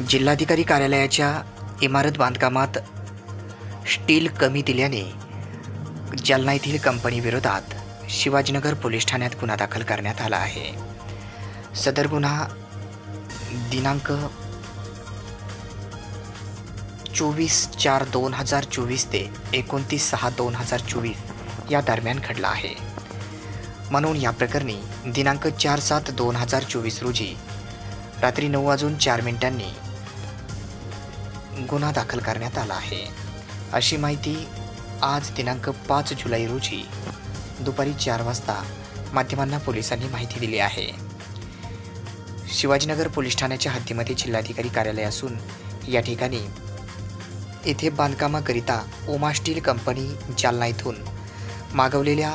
जिल्हाधिकारी कार्यालयाच्या इमारत बांधकामात स्टील कमी दिल्याने जालना येथील कंपनीविरोधात शिवाजीनगर पोलीस ठाण्यात गुन्हा दाखल करण्यात आला आहे. सदर गुन्हा दिनांक चोवीस चार दोन हजार चोवीस ते एकोणतीस सहा दोन हजार चोवीस या दरम्यान घडला आहे. म्हणून या प्रकरणी दिनांक चार सात दोन हजार चोवीस रोजी रात्री नऊ वाजून चार मिनिटांनी गुन्हा दाखल करण्यात आला आहे. अशी माहिती आज दिनांक पाच जुलै रोजी दुपारी चार वाजता माध्यमांना पोलिसांनी माहिती दिली आहे. शिवाजीनगर पोलीस ठाण्याच्या हद्दीमध्ये जिल्हाधिकारी कार्यालय असून या ठिकाणी येथे बांधकामाकरिता ओमा स्टील कंपनी जालना इथून मागवलेल्या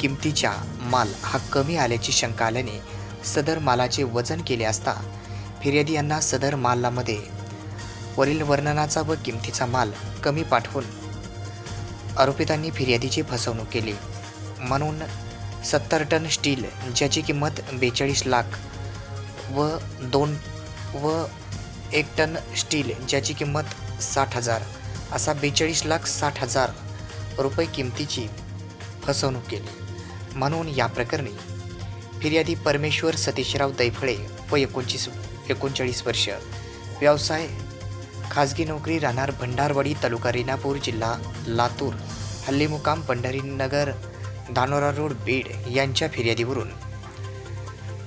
किमतीच्या माल हा कमी आल्याची शंका आल्याने सदर मालाचे वजन केले असता फिर्यादी यांना सदर मालामध्ये वरील वर्णनाचा व किमतीचा माल कमी पाठवून आरोपितांनी फिर्यादीची फसवणूक केली. म्हणून सत्तर टन स्टील ज्याची किंमत बेचाळीस लाख व दोन व एक टन स्टील ज्याची किंमत साठ हजार असा बेचाळीस लाख साठ हजार रुपये किमतीची फसवणूक केली. म्हणून या प्रकरणी फिर्यादी परमेश्वर सतीशराव दैफळे व एकोणचीस एकोणचाळीस वर्ष व्यवसाय खाजगी नोकरी राहणार भंडारवाडी तालुका रेणापूर जिल्हा लातूर. हल्ली मुकाम पंढरीनगर धानोरा रोड बीड यांच्या फिर्यादीवरून.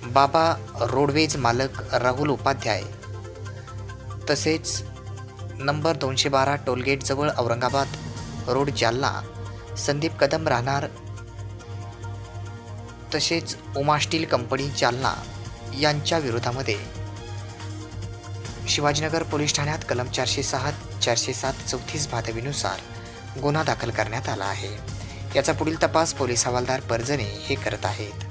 बाबा रोडवेज मालक राहुल उपाध्याय. तसेच नंबर दोनशे बारा टोलगेटजवळ औरंगाबाद रोड जालना. संदीप कदम राहणार. तसेच उमा स्टील कंपनी जालना यांच्या विरोधामध्ये. शिवाजीनगर पोलीस ठाण्यात कलम चारशे सहा चारशे सात चौतीस भातवीनुसार गुन्हा दाखल करण्यात आला आहे. याचा पुढील तपास पोलीस हवालदार परजणे हे करत आहेत.